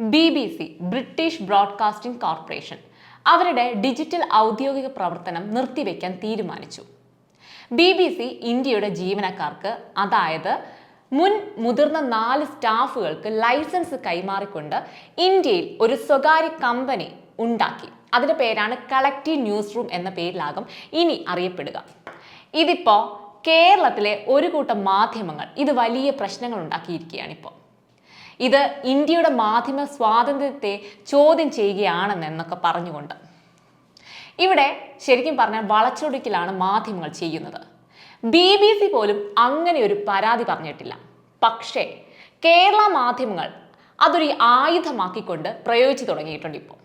B B C British Broadcasting Corporation അവരുടെ digital ഔദ്യോഗിക പ്രവർത്തനം നിർത്തിവെക്കാൻ തീരുമാനിച്ചു. ബി ബി സി ഇന്ത്യയുടെ ജീവനക്കാർക്ക് അതായത് മുൻ മുതിർന്ന നാല് സ്റ്റാഫുകൾക്ക് ലൈസൻസ് കൈമാറിക്കൊണ്ട് ഇന്ത്യയിൽ ഒരു സ്വകാര്യ കമ്പനി ഉണ്ടാക്കി. അതിന്റെ പേരാണ് കളക്റ്റീവ് ന്യൂസ് റൂം എന്ന പേരിലാകും ഇനി അറിയപ്പെടുക. ഇതിപ്പോൾ കേരളത്തിലെ ഒരു കൂട്ടം മാധ്യമങ്ങൾ ഇത് വലിയ പ്രശ്നങ്ങൾ ഉണ്ടാക്കിയിരിക്കുകയാണ് ഇപ്പോൾ ഇത് ഇന്ത്യയുടെ മാധ്യമ സ്വാതന്ത്ര്യത്തെ ചോദ്യം ചെയ്യുകയാണെന്നൊക്കെ പറഞ്ഞുകൊണ്ട്. ഇവിടെ ശരിക്കും പറഞ്ഞാൽ വളച്ചൊടിക്കലാണ് മാധ്യമങ്ങൾ ചെയ്യുന്നത്. ബി ബി സി പോലും അങ്ങനെ ഒരു പരാതി പറഞ്ഞിട്ടില്ല. പക്ഷേ കേരള മാധ്യമങ്ങൾ അതൊരു ആയുധമാക്കിക്കൊണ്ട് പ്രയോഗിച്ചു തുടങ്ങിയിട്ടുണ്ട് ഇപ്പോൾ.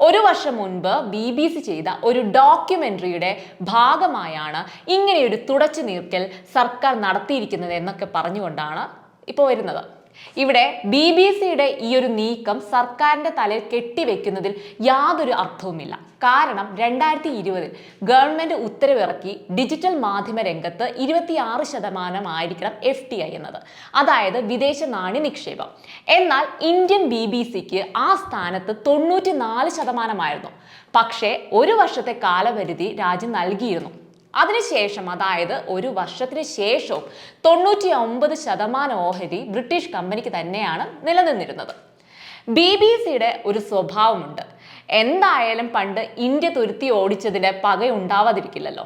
ഒരു വർഷം മുൻപ് ബി ബി സി ചെയ്ത ഒരു ഡോക്യുമെന്ററിയുടെ ഭാഗമായാണ് ഇങ്ങനെയൊരു തുടച്ചു നീർക്കൽ സർക്കാർ നടത്തിയിരിക്കുന്നത് എന്നൊക്കെ പറഞ്ഞുകൊണ്ടാണ് ഇപ്പോൾ വരുന്നത്. ഇവിടെ ബി ബി സിയുടെ ഈ ഒരു നീക്കം സർക്കാരിന്റെ തലയിൽ കെട്ടിവെക്കുന്നതിൽ യാതൊരു അർത്ഥവുമില്ല. കാരണം രണ്ടായിരത്തി ഇരുപതിൽ ഗവൺമെന്റ് ഉത്തരവിറക്കി ഡിജിറ്റൽ മാധ്യമ രംഗത്ത് ഇരുപത്തിയാറ് ശതമാനമായിരിക്കണം എഫ് ടി ഐ എന്നത്. അതായത് വിദേശ നാണ്യ നിക്ഷേപം. എന്നാൽ ഇന്ത്യൻ ബി ബി സിക്ക് ആ സ്ഥാനത്ത് തൊണ്ണൂറ്റി നാല് ശതമാനമായിരുന്നു. പക്ഷേ ഒരു വർഷത്തെ കാലപരിധി രാജ്യം നൽകിയിരുന്നു. അതിനുശേഷം അതായത് ഒരു വർഷത്തിന് ശേഷവും തൊണ്ണൂറ്റി ഒമ്പത് ശതമാനം ഓഹരി ബ്രിട്ടീഷ് കമ്പനിക്ക് തന്നെയാണ് നിലനിന്നിരുന്നത്. ബി ബി സിയുടെ ഒരു സ്വഭാവമുണ്ട്. എന്തായാലും പണ്ട് ഇന്ത്യ തുരുത്തി ഓടിച്ചതിന് പകയുണ്ടാവാതിരിക്കില്ലല്ലോ.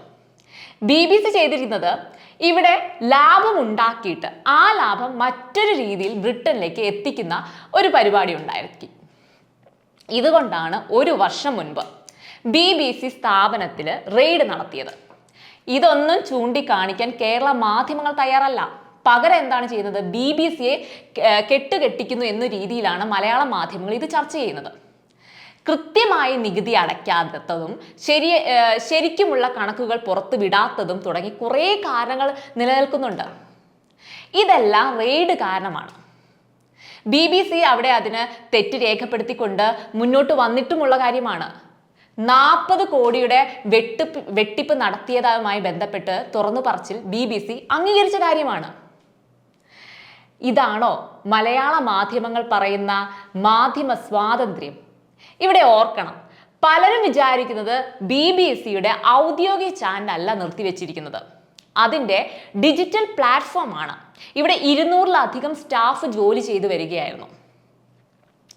ബി ബി സി ചെയ്തിരുന്നത് ഇവിടെ ലാഭം ഉണ്ടാക്കിയിട്ട് ആ ലാഭം മറ്റൊരു രീതിയിൽ ബ്രിട്ടനിലേക്ക് എത്തിക്കുന്ന ഒരു പരിപാടി ഉണ്ടായിരിക്കും. ഇതുകൊണ്ടാണ് ഒരു വർഷം മുൻപ് ബി ബി സി സ്ഥാപനത്തിൽ റെയ്ഡ് നടത്തിയത്. ഇതൊന്നും ചൂണ്ടിക്കാണിക്കാൻ കേരള മാധ്യമങ്ങൾ തയ്യാറല്ല. പകരം എന്താണ് ചെയ്യുന്നത്? ബി ബി സിയെ കെട്ടുകെട്ടിക്കുന്നു എന്ന രീതിയിലാണ് മലയാള മാധ്യമങ്ങൾ ഇത് ചർച്ച ചെയ്യുന്നത്. കൃത്യമായി നികുതി അടയ്ക്കാത്തതും ശരി ശരിക്കുമുള്ള കണക്കുകൾ പുറത്തു വിടാത്തതും തുടങ്ങി കുറേ കാരണങ്ങൾ നിലനിൽക്കുന്നുണ്ട്. ഇതെല്ലാം റെയ്ഡ് കാരണമാണ്. ബി ബി സി അവിടെ അതിന് തെറ്റ് രേഖപ്പെടുത്തിക്കൊണ്ട് മുന്നോട്ട് വന്നിട്ടുമുള്ള കാര്യമാണ്. നാൽപ്പത് കോടിയുടെ വെട്ടിപ്പ് വെട്ടിപ്പ് നടത്തിയതുമായി ബന്ധപ്പെട്ട് തുറന്നു പറച്ചിൽ ബി ബി സി അംഗീകരിച്ച കാര്യമാണ്. ഇതാണോ മലയാള മാധ്യമങ്ങൾ പറയുന്ന മാധ്യമ സ്വാതന്ത്ര്യം? ഇവിടെ ഓർക്കണം പലരും വിചാരിക്കുന്നത് ബി ബി സിയുടെ ഔദ്യോഗിക ചാനലല്ല നിർത്തിവെച്ചിരിക്കുന്നത്. അതിന്റെ ഡിജിറ്റൽ പ്ലാറ്റ്ഫോമാണ്. ഇവിടെ ഇരുന്നൂറിലധികം സ്റ്റാഫ് ജോലി ചെയ്തു വരികയായിരുന്നു.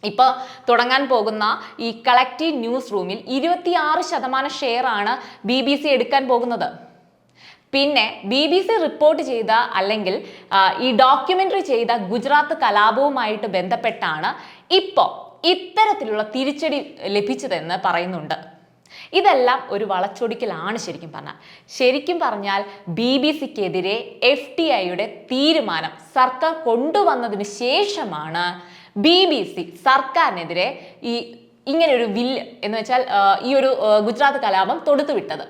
ഇപ്പോൾ തുടങ്ങാൻ പോകുന്ന ഈ കളക്റ്റീവ് ന്യൂസ് റൂമിൽ ഇരുപത്തിയാറ് ശതമാനം ഷെയർ ആണ് ബി ബി സി എടുക്കാൻ പോകുന്നത്. പിന്നെ ബി ബി സി റിപ്പോർട്ട് ചെയ്ത അല്ലെങ്കിൽ ഈ ഡോക്യുമെന്ററി ചെയ്ത ഗുജറാത്ത് കലാപവുമായിട്ട് ബന്ധപ്പെട്ടാണ് ഇപ്പോൾ ഇത്തരത്തിലുള്ള തിരിച്ചടി ലഭിച്ചതെന്ന് പറയുന്നുണ്ട്. ഇതെല്ലാം ഒരു വളച്ചൊടിക്കലാണ് ശരിക്കും പറഞ്ഞാൽ. ശരിക്കും പറഞ്ഞാൽ ബി ബി സിക്കെതിരെ എഫ് ടി ഐയുടെ തീരുമാനം സർക്കാർ കൊണ്ടുവന്നതിന് ശേഷമാണ് ബി ബി സി സർക്കാരിനെതിരെ ഈ ഇങ്ങനെ ഒരു വില്ല് എന്ന് വെച്ചാൽ ഈ ഒരു ഗുജറാത്ത് കലാപം തൊടുത്തുവിട്ടത്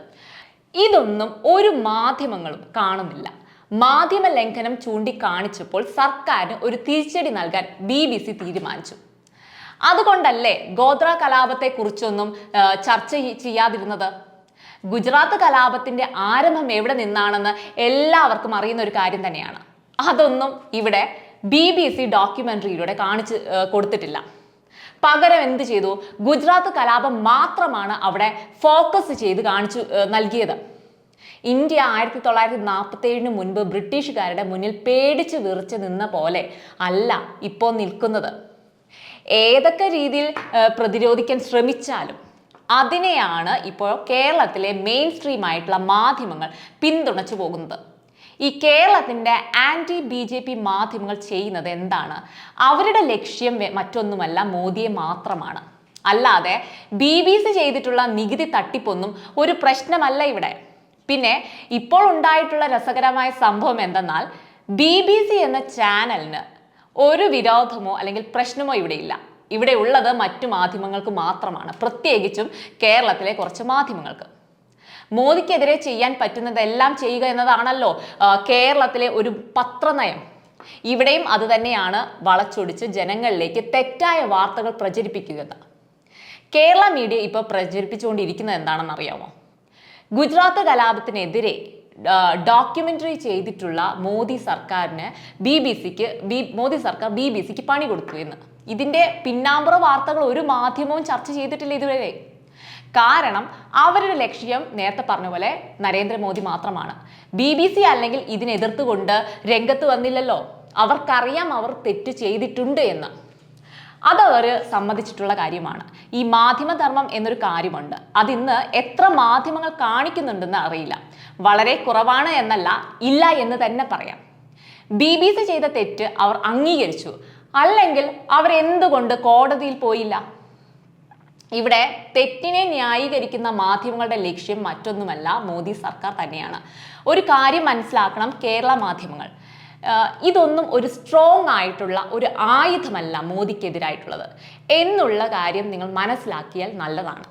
ഇതൊന്നും ഒരു മാധ്യമങ്ങളും കാണുന്നില്ല. മാധ്യമ ലംഘനം ചൂണ്ടിക്കാണിച്ചപ്പോൾ സർക്കാരിന് ഒരു തിരിച്ചടി നൽകാൻ ബി ബി സി തീരുമാനിച്ചു. അതുകൊണ്ടല്ലേ ഗോത്ര കലാപത്തെ കുറിച്ചൊന്നും ചർച്ച ചെയ്യാതിരുന്നത്? ഗുജറാത്ത് കലാപത്തിന്റെ ആരംഭം എവിടെ നിന്നാണെന്ന് എല്ലാവർക്കും അറിയുന്ന ഒരു കാര്യം തന്നെയാണ്. അതൊന്നും ഇവിടെ ബി ബി സി ഡോക്യുമെന്ററിയിലൂടെ കാണിച്ച് കൊടുത്തിട്ടില്ല. പകരം എന്ത് ചെയ്തു? ഗുജറാത്ത് കലാപം മാത്രമാണ് അവിടെ ഫോക്കസ് ചെയ്ത് കാണിച്ചു നൽകിയത്. ഇന്ത്യ ആയിരത്തി തൊള്ളായിരത്തി നാൽപ്പത്തി ഏഴിന് മുൻപ് ബ്രിട്ടീഷുകാരുടെ മുന്നിൽ പേടിച്ച് വിറച്ച് നിന്ന പോലെ അല്ല ഇപ്പോൾ നിൽക്കുന്നത്. ഏതൊക്കെ രീതിയിൽ പ്രതിരോധിക്കാൻ ശ്രമിച്ചാലും അതിനെയാണ് ഇപ്പോൾ കേരളത്തിലെ മെയിൻ സ്ട്രീം ആയിട്ടുള്ള മാധ്യമങ്ങൾ പിന്തുണച്ചു പോകുന്നത്. ഈ കേരളത്തിന്റെ ആന്റി ബി ജെ പി മാധ്യമങ്ങൾ ചെയ്യുന്നത് എന്താണ്? അവരുടെ ലക്ഷ്യം മറ്റൊന്നുമല്ല മോദിയെ മാത്രമാണ്. അല്ലാതെ ബി ബി സി ചെയ്തിട്ടുള്ള നികുതി തട്ടിപ്പൊന്നും ഒരു പ്രശ്നമല്ല ഇവിടെ. പിന്നെ ഇപ്പോൾ ഉണ്ടായിട്ടുള്ള രസകരമായ സംഭവം എന്തെന്നാൽ ബി ബി സി എന്ന ചാനലിന് ഒരു വിരോധമോ അല്ലെങ്കിൽ പ്രശ്നമോ ഇവിടെ ഇല്ല. ഇവിടെ ഉള്ളത് മറ്റു മാധ്യമങ്ങൾക്ക് മാത്രമാണ്. പ്രത്യേകിച്ചും കേരളത്തിലെ കുറച്ച് മാധ്യമങ്ങൾക്ക്. മോദിക്കെതിരെ ചെയ്യാൻ പറ്റുന്നതെല്ലാം ചെയ്യുക എന്നതാണല്ലോ കേരളത്തിലെ ഒരു പത്രനയം. ഇവിടെയും അത് തന്നെയാണ് വളച്ചൊടിച്ച് ജനങ്ങളിലേക്ക് തെറ്റായ വാർത്തകൾ പ്രചരിപ്പിക്കുക കേരള മീഡിയ ഇപ്പോൾ പ്രചരിപ്പിച്ചുകൊണ്ടിരിക്കുന്നത് എന്താണെന്ന് അറിയാമോ ഗുജറാത്ത് കലാപത്തിനെതിരെ ഡോക്യുമെന്ററി ചെയ്തിട്ടുള്ള മോദി സർക്കാരിന് ബി ബി സിക്ക് ബി മോദി സർക്കാർ ബി ബി സിക്ക് പണി കൊടുത്തു എന്ന്. ഇതിന്റെ പിന്നാമ്പുറ വാർത്തകൾ ഒരു മാധ്യമവും ചർച്ച ചെയ്തിട്ടില്ല ഇതുവരെ. കാരണം അവരുടെ ലക്ഷ്യം നേരത്തെ പറഞ്ഞ പോലെ നരേന്ദ്രമോദി മാത്രമാണ്. ബി ബി സി അല്ലെങ്കിൽ ഇതിനെതിർത്തുകൊണ്ട് രംഗത്ത് വന്നില്ലല്ലോ. അവർക്കറിയാം അവർ തെറ്റ് ചെയ്തിട്ടുണ്ട് എന്ന്. അതവർ സമ്മതിച്ചിട്ടുള്ള കാര്യമാണ്. ഈ മാധ്യമധർമ്മം എന്നൊരു കാര്യമുണ്ട്. അതിന്ന് എത്ര മാധ്യമങ്ങൾ കാണിക്കുന്നുണ്ടെന്ന് അറിയില്ല. വളരെ കുറവാണ് എന്നല്ല ഇല്ല എന്ന് തന്നെ പറയാം. ബി ബി സി ചെയ്ത തെറ്റ് അവർ അംഗീകരിച്ചു. അല്ലെങ്കിൽ അവരെന്തുകൊണ്ട് കോടതിയിൽ പോയില്ല? ഇവിടെ തെറ്റിനെ ന്യായീകരിക്കുന്ന മാധ്യമങ്ങളുടെ ലക്ഷ്യം മറ്റൊന്നുമല്ല മോദി സർക്കാർ തന്നെയാണ്. ഒരു കാര്യം മനസ്സിലാക്കണം കേരള മാധ്യമങ്ങൾ. ഇതൊന്നും ഒരു സ്ട്രോങ് ആയിട്ടുള്ള ഒരു ആയുധമല്ല മോദിക്കെതിരായിട്ടുള്ളത്. എന്നുള്ള കാര്യം നിങ്ങൾ മനസ്സിലാക്കിയാൽ നല്ലതാണ്.